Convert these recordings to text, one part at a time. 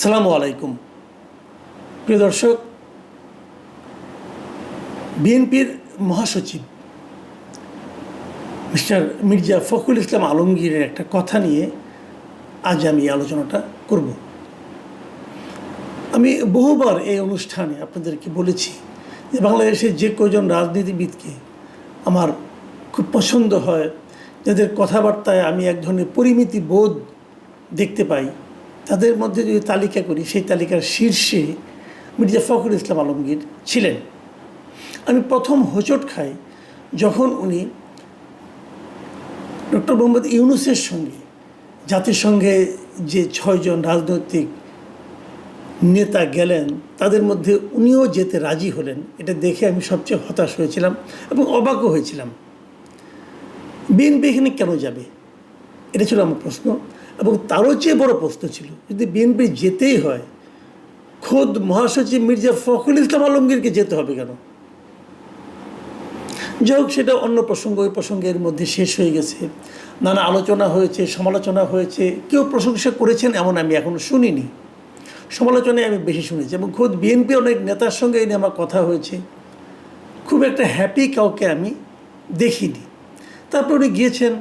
আসসালামু আলাইকুম। প্রিয় দর্শক, বিএনপির মহাসচিব মিস্টার মির্জা ফখরুল ইসলাম আলমগীরের একটা কথা নিয়ে আজ আমি আলোচনাটা করব। আমি বহুবার এই অনুষ্ঠানে আপনাদেরকে বলেছি যে বাংলাদেশের যে কজন রাজনীতিবিদকে আমার খুব পছন্দ হয়, যাদের কথাবার্তায় আমি এক ধরনের পরিমিতি বোধ দেখতে পাই তাদের মধ্যে যদি তালিকা করি, সেই তালিকার শীর্ষে মির্জা ফখরুল ইসলাম আলমগীর ছিলেন। আমি প্রথম হোঁচট খাই যখন উনি ডক্টর মোহাম্মদ ইউনুসের সঙ্গে, জাতিসংঘে যে ছয়জন রাজনৈতিক নেতা গেলেন, তাদের মধ্যে উনিও যেতে রাজি হলেন। এটা দেখে আমি সবচেয়ে হতাশ হয়েছিলাম এবং অবাকও হয়েছিলাম। বিএনপি এখানে কেন যাবে? এটা ছিল আমার প্রশ্ন। এবং তারও চেয়ে বড় প্রশ্ন ছিল, যদি বিএনপি যেতেই হয়, খোদ মহাসচিব মির্জা ফখরুল ইসলাম আলমগীরকে যেতে হবে কেন? যাই হোক, সেটা অন্য প্রসঙ্গ, ওই প্রসঙ্গের মধ্যে শেষ হয়ে গেছে। নানা আলোচনা হয়েছে, সমালোচনা হয়েছে, কেউ প্রশংসা করেছেন এমন আমি এখনও শুনিনি। সমালোচনায় আমি বেশি শুনেছি এবং খোদ বিএনপি অনেক নেতার সঙ্গে এই নিয়ে আমার কথা হয়েছে। খুব একটা হ্যাপি কাউকে আমি দেখিনি। তারপর উনি গিয়েছেন,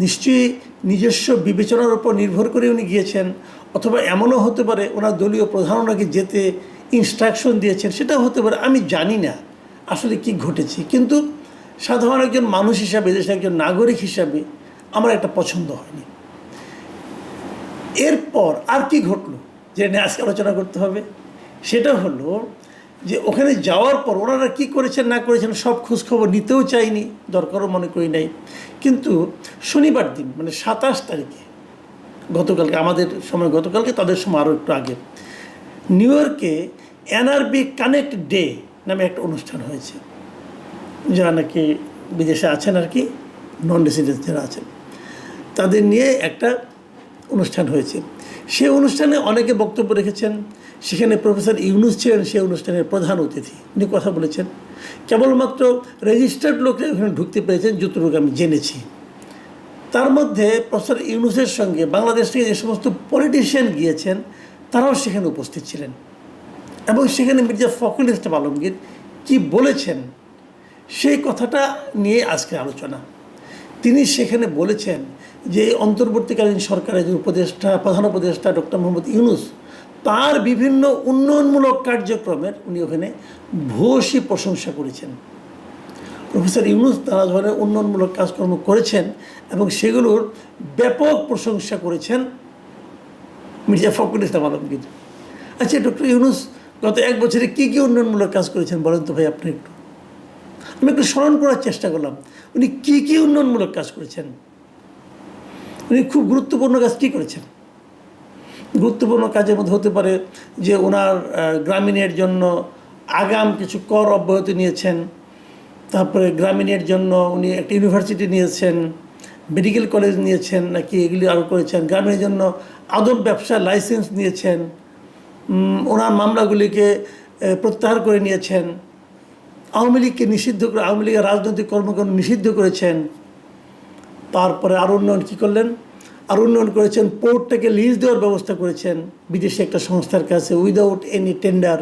নিশ্চয়ই নিজস্ব বিবেচনার উপর নির্ভর করে উনি গিয়েছেন, অথবা এমনও হতে পারে ওনার দলীয় প্রধান ওনাকে যেতে ইনস্ট্রাকশন দিয়েছেন, সেটাও হতে পারে, আমি জানি না আসলে কি ঘটেছে। কিন্তু সাধারণ একজন মানুষ হিসাবে, দেশের একজন নাগরিক হিসাবে আমার একটা পছন্দ হয়নি। এরপর আর কি ঘটলো যে নিয়ে আজকে আলোচনা করতে হবে? সেটা হলো যে ওখানে যাওয়ার পর ওনারা কী করেছেন, না করেছেন, সব খোঁজখবর নিতেও চাইনি, দরকারও মনে করি নাই। কিন্তু শনিবার দিন মানে সাতাশ তারিখে, গতকালকে, আমাদের সময় গতকালকে, তাদের সময় আরও একটু আগে, নিউ ইয়র্কে এনআরবি কানেক্ট ডে নামে একটা অনুষ্ঠান হয়েছে। যারা নাকি বিদেশে আছেন আর কি নন রেসিডেন্স যারা আছেন, তাদের নিয়ে একটা অনুষ্ঠান হয়েছে। সে অনুষ্ঠানে অনেকে বক্তব্য রেখেছেন সেখানে প্রফেসর ইউনুস ছিলেন, সেই অনুষ্ঠানের প্রধান অতিথি। উনি কথা বলেছেন, কেবলমাত্র রেজিস্টার্ড লোকরা ওখানে ঢুকতে পেরেছেন, যতটুকু আমি জেনেছি। তার মধ্যে প্রফেসর ইউনুসের সঙ্গে বাংলাদেশ থেকে যে সমস্ত পলিটিশিয়ান গিয়েছেন, তারাও সেখানে উপস্থিত ছিলেন। এবং সেখানে মির্জা ফখরুল ইসলাম আলমগীর কী বলেছেন, সেই কথাটা নিয়ে আজকে আলোচনা। তিনি সেখানে বলেছেন যে অন্তর্বর্তীকালীন সরকারের যে উপদেষ্টা, প্রধান উপদেষ্টা ডক্টর মোহাম্মদ ইউনুস তার বিভিন্ন উন্নয়নমূলক কার্যক্রমের উনি ওখানে ভূয়সী প্রশংসা করেছেন। প্রফেসর ইউনুস নানা ধরনের উন্নয়নমূলক কাজকর্ম করেছেন এবং সেগুলোর ব্যাপক প্রশংসা করেছেন মির্জা ফখরুল ইসলাম আলমগীর আচ্ছা ডক্টর ইউনুস, গত এক বছরে কী কী উন্নয়নমূলক কাজ করেছেন বলেন তো ভাই আপনি একটু? আমি একটু স্মরণ করার চেষ্টা করলাম, উনি কী কী উন্নয়নমূলক কাজ করেছেন? উনি খুব গুরুত্বপূর্ণ কাজ কী করেছেন? গুরুত্বপূর্ণ কাজের মধ্যে হতে পারে যে ওনার গ্রামীণের জন্য আগাম কিছু কর অব্যাহতি নিয়েছেন। তারপরে গ্রামীণের জন্য উনি একটা ইউনিভার্সিটি নিয়েছেন, মেডিকেল কলেজ নিয়েছেন, নাকি এগুলি আরও করেছেন। গ্রামীণের জন্য আদব ব্যবসা লাইসেন্স নিয়েছেন। ওনার মামলাগুলিকে প্রত্যাহার করে নিয়েছেন। আওয়ামী লীগকে নিষিদ্ধ করে, আওয়ামী লীগের রাজনৈতিক কর্মকাণ্ড নিষিদ্ধ করেছেন। তারপরে আরও উন্নয়ন কী করলেন? আর উন্নয়ন করেছেন, পোর্টটাকে লিজ দেওয়ার ব্যবস্থা করেছেন বিদেশি একটা সংস্থার কাছে উইদাউট এনি টেন্ডার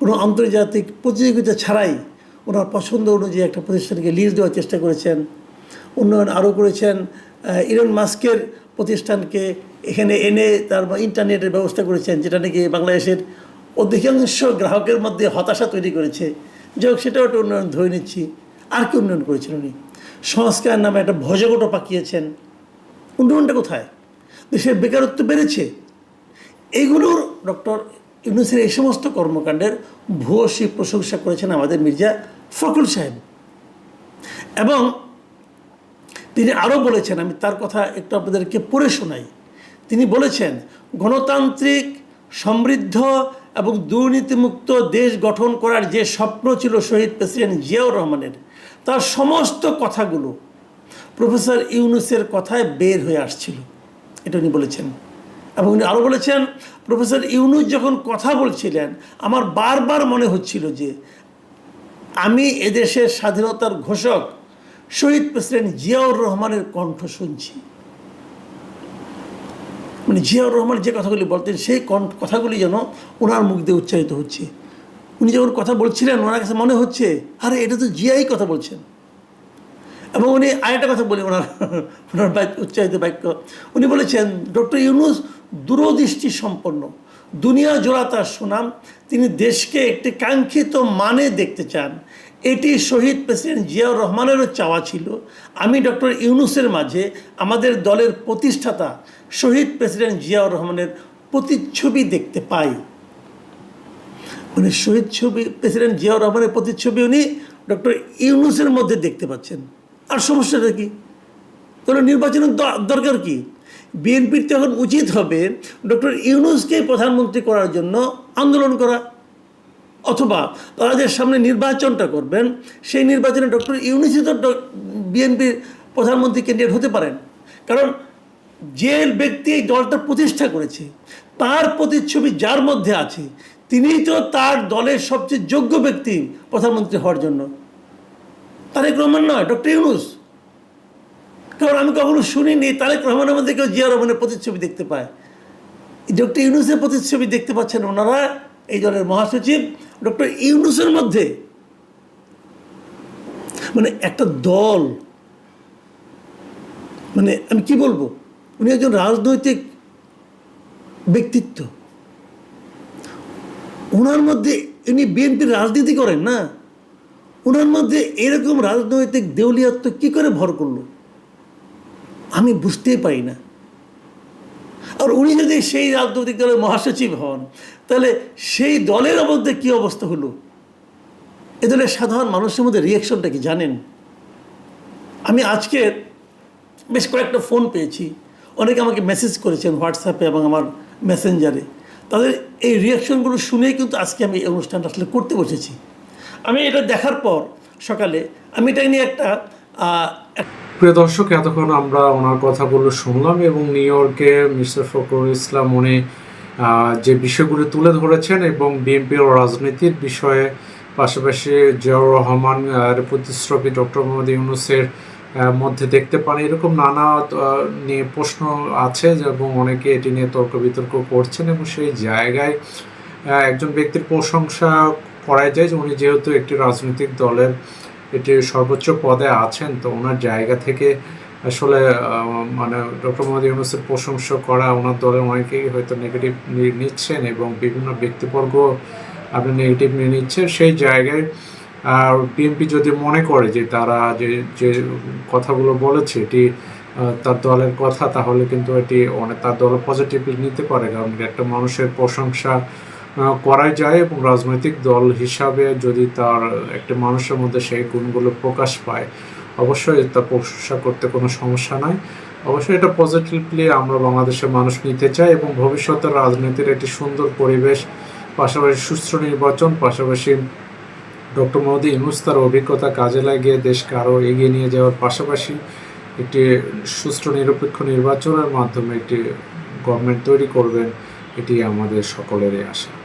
কোনো আন্তর্জাতিক প্রতিযোগিতা ছাড়াই ওনার পছন্দ অনুযায়ী একটা প্রতিষ্ঠানকে লিজ দেওয়ার চেষ্টা করেছেন। উন্নয়ন আরও করেছেন ইলন মাস্কের প্রতিষ্ঠানকে এখানে এনে তার ইন্টারনেটের ব্যবস্থা করেছেন, যেটা নাকি বাংলাদেশের অধিকাংশ গ্রাহকের মধ্যে হতাশা তৈরি করেছে। যাই হোক, সেটাও একটা উন্নয়ন ধরে নিচ্ছি। আর কি উন্নয়ন করেছেন উনি? সংস্কার নামে একটা ভজগটো পাকিয়েছেন। উন্নয়নটা কোথায়? দেশের বেকারত্ব বেড়েছে। এইগুলোর ডক্টর ইউনুসের এই সমস্ত কর্মকাণ্ডের ভূয়সী প্রশংসা করেছেন আমাদের মির্জা ফখরুল সাহেব। এবং তিনি আরও বলেছেন, আমি তার কথা একটু আপনাদেরকে পড়ে শোনাই। তিনি বলেছেন, গণতান্ত্রিক, সমৃদ্ধ এবং দুর্নীতিমুক্ত দেশ গঠন করার যে স্বপ্ন ছিল শহীদ প্রেসিডেন্ট জিয়াউর রহমানের, তার সমস্ত কথাগুলো প্রফেসর ইউনুসের কথায় বের হয়ে আসছিল। এটা উনি বলেছেন। এবং উনি আরও বলেছেন, প্রফেসর ইউনুস যখন কথা বলছিলেন, আমার বারবার মনে হচ্ছিল যে আমি এদেশের স্বাধীনতার ঘোষক, শহীদ প্রেসিডেন্ট জিয়াউর রহমানের কণ্ঠ শুনছি। মানে জিয়াউর রহমান যে কথাগুলি বলতেন, সেই কন- কথাগুলি যেন ওনার মুখ দিয়ে উচ্চারিত হচ্ছে। উনি যখন কথা বলছিলেন, ওনার কাছে মনে হচ্ছে, আরে, এটা তো জিয়াই কথা বলছেন। এবং উনি আরেকটা কথা বলি, ওনার ওনার বাক্য, উচ্চারিত বাক্য। উনি বলেছেন, ডক্টর ইউনুস দূরদৃষ্টি সম্পন্ন। দুনিয়া জোড়া তার সুনাম। তিনি দেশকে একটি কাঙ্ক্ষিত মানে দেখতে চান। এটি শহীদ প্রেসিডেন্ট জিয়াউর রহমানেরও চাওয়া ছিল। আমি ডক্টর ইউনুসের মাঝে আমাদের দলের প্রতিষ্ঠাতা, শহীদ প্রেসিডেন্ট জিয়াউর রহমানের প্রতিচ্ছবি দেখতে পাই। মানে শহীদ ছবি, প্রেসিডেন্ট জিয়াউর রহমানের প্রতিচ্ছবি উনি ডক্টর ইউনুসের মধ্যে দেখতে পাচ্ছেন। আর সমস্যাটা কি? তাহলে নির্বাচনের দরকার কি? বিএনপির তো এখন উচিত হবে ডক্টর ইউনুসকে প্রধানমন্ত্রী করার জন্য আন্দোলন করা। অথবা তারা যে সামনে নির্বাচনটা করবেন, সেই নির্বাচনে ডক্টর ইউনুসই তো বিএনপির প্রধানমন্ত্রী ক্যান্ডিডেট হতে পারেন। কারণ যে ব্যক্তি এই দলটা প্রতিষ্ঠা করেছে, তার প্রতিচ্ছবি যার মধ্যে আছে তিনি তো তার দলের সবচেয়ে যোগ্য ব্যক্তি প্রধানমন্ত্রী হওয়ার জন্য। তারেক রহমান নয়, ডক্টর ইউনুস। কারণ আমি কখনো শুনিনি তারেক রহমানের মধ্যে কেউ জিয়া রহমানের প্রতিচ্ছবি দেখতে পায়। ডক্টর ইউনুসের প্রতিচ্ছবি দেখতে পাচ্ছেন ওনারা, এই দলের মহাসচিব। ডক্টর ইউনুসের মধ্যে মানে একটা দল মানে আমি কি বলব? উনি একজন রাজনৈতিক ব্যক্তিত্ব। ওনার মধ্যে উনি বিএনপির রাজনীতি করেন না? ওনার মধ্যে এরকম রাজনৈতিক দেউলিয়াত্ব কি করে ভর করল? আমি বুঝতেই পারি না। আর উনি যদি সেই রাজনৈতিক দলের মহাসচিব হন, তাহলে সেই দলের মধ্যে কি অবস্থা হলো? এ দলের সাধারণ মানুষের মধ্যে রিয়াকশনটা কি জানেন? আমি আজকে বেশ কয়েকটা ফোন পেয়েছি। অনেকে আমাকে মেসেজ করেছেন হোয়াটসঅ্যাপে এবং আমার মেসেঞ্জারে তাদের এই রিয়াকশনগুলো শুনেই কিন্তু আজকে আমি এই অনুষ্ঠানটা আসলে করতে বসেছি। আমি এটা দেখার পর সকালে আমি এটা নিয়ে একটা প্রিয় দর্শক, এতক্ষণ আমরা ওনার কথাগুলো শুনলাম এবং নিউ ইয়র্কে মিস্টার ফখরুল ইসলাম উনি যে বিষয়গুলো তুলে ধরেছেন এবং বিএনপির রাজনীতির বিষয়ে পাশাপাশি জিয়াউর রহমান প্রতিশ্রুতি ডক্টর মোহাম্মদ ইউনুসের মধ্যে দেখতে পান। এরকম নানা নিয়ে প্রশ্ন আছে এবং অনেকে এটি নিয়ে তর্ক বিতর্ক করছেন এবং সেই জায়গায় একজন ব্যক্তির প্রশংসা করাই যায় উনি যেহেতু একটি রাজনৈতিক দলের এটি সর্বোচ্চ পদে আছেন, তো ওনার জায়গা থেকে আসলে মানে ডক্টর মোহাম্মদ ইউনুসের প্রশংসা করা ওনার দলের অনেকেই হয়তো নেগেটিভ নিচ্ছেন এবং বিভিন্ন ব্যক্তিবর্গ আপনি নেগেটিভ নিয়ে নিচ্ছেন। সেই জায়গায়, আর বিএনপি যদি মনে করে যে তারা যে যে কথাগুলো বলেছে এটি তার দলের কথা, তাহলে কিন্তু এটি অনেক, তার দল পজিটিভলি নিতে পারে। কারণ একটা মানুষের প্রশংসা করাই যায় এবং রাজনৈতিক দল হিসাবে যদি তার একটা মানুষের মধ্যে সেই গুণগুলো প্রকাশ পায়, অবশ্যই তা প্রশংসা করতে কোনো সমস্যা নাই। অবশ্যই এটা পজিটিভলি আমরা বাংলাদেশের মানুষ নিতে চাই এবং ভবিষ্যতের রাজনীতির একটি সুন্দর পরিবেশ, পাশাপাশি সুস্থ নির্বাচন, পাশাপাশি ডক্টর মোদী ইউনুস তার অভিজ্ঞতা কাজে লাগিয়ে দেশকে আরও এগিয়ে নিয়ে যাওয়ার পাশাপাশি একটি সুষ্ঠু নিরপেক্ষ নির্বাচনের মাধ্যমে একটি গভর্নমেন্ট তৈরি করবেন, এটি আমাদের সকলেরই আশা।